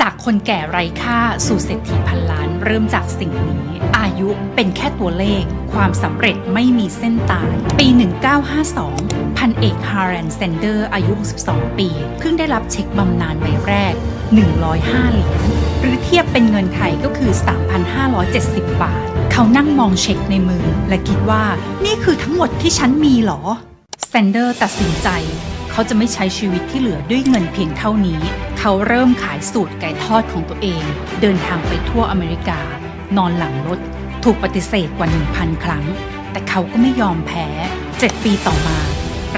จากคนแก่ไร้ค่าสู่เศรษฐีพันล้านเริ่มจากสิ่งนี้ อายุเป็นแค่ตัวเลข ความสำเร็จไม่มีเส้นตาย ปี 1952 พันเอกฮารันเซนเดอร์อายุ 62 ปี เพิ่งได้รับเช็คบำนาญใบแรก 105 เหรียญหรือเทียบเป็นเงินไทยก็คือ 3,570 บาท เขานั่งมองเช็คในมือ และคิดว่านี่คือทั้งหมดที่ฉันมีเหรอแซนเดอร์ตัดสินใจ เขาจะไม่ใช้ชีวิตที่เหลือด้วยเงินเพียงเท่านี้ เขาเริ่มขายสูตรไก่ทอดของตัวเอง เดินทางไปทั่วอเมริกา นอนหลังรถ ถูกปฏิเสธกว่า 1,000 ครั้ง แต่เขาก็ไม่ยอมแพ้ 7 ปีต่อมา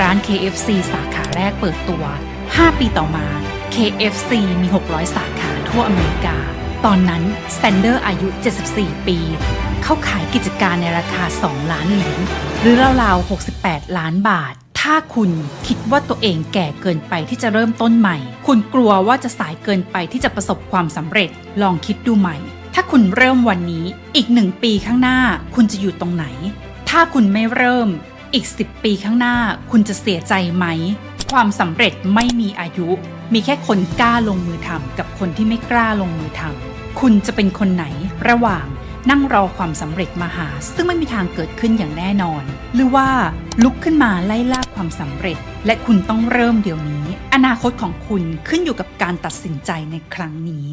ร้าน KFC สาขาแรกเปิดตัว 5 ปีต่อมา KFC มี 600 สาขาทั่วอเมริกา ตอนนั้นแซนเดอร์อายุ 74 ปี เขาขายกิจการในราคา 2 ล้านเหรียญหรือราวๆ 68 ล้านบาท ถ้าคุณคิดว่าตัวเองแก่เกินไปที่จะเริ่มต้นใหม่ คุณกลัวว่าจะสายเกินไปที่จะประสบความสำเร็จ ลองคิดดูใหม่ ถ้าคุณเริ่มวันนี้อีกหนึ่งปีข้างหน้า คุณจะอยู่ตรงไหน ถ้าคุณไม่เริ่มอีก 10 ปีข้างหน้า คุณจะเสียใจไหม ความสำเร็จไม่มีอายุ มีแค่คนกล้าลงมือทำกับคนที่ไม่กล้าลงมือทำคุณจะเป็นคนไหนระหว่าง นั่งรอความสำเร็จมาหา ซึ่งไม่มีทางเกิดขึ้นอย่างแน่นอน หรือว่าลุกขึ้นมาไล่ล่าความสำเร็จ และคุณต้องเริ่มเดี๋ยวนี้ อนาคตของคุณขึ้นอยู่กับการตัดสินใจในครั้งนี้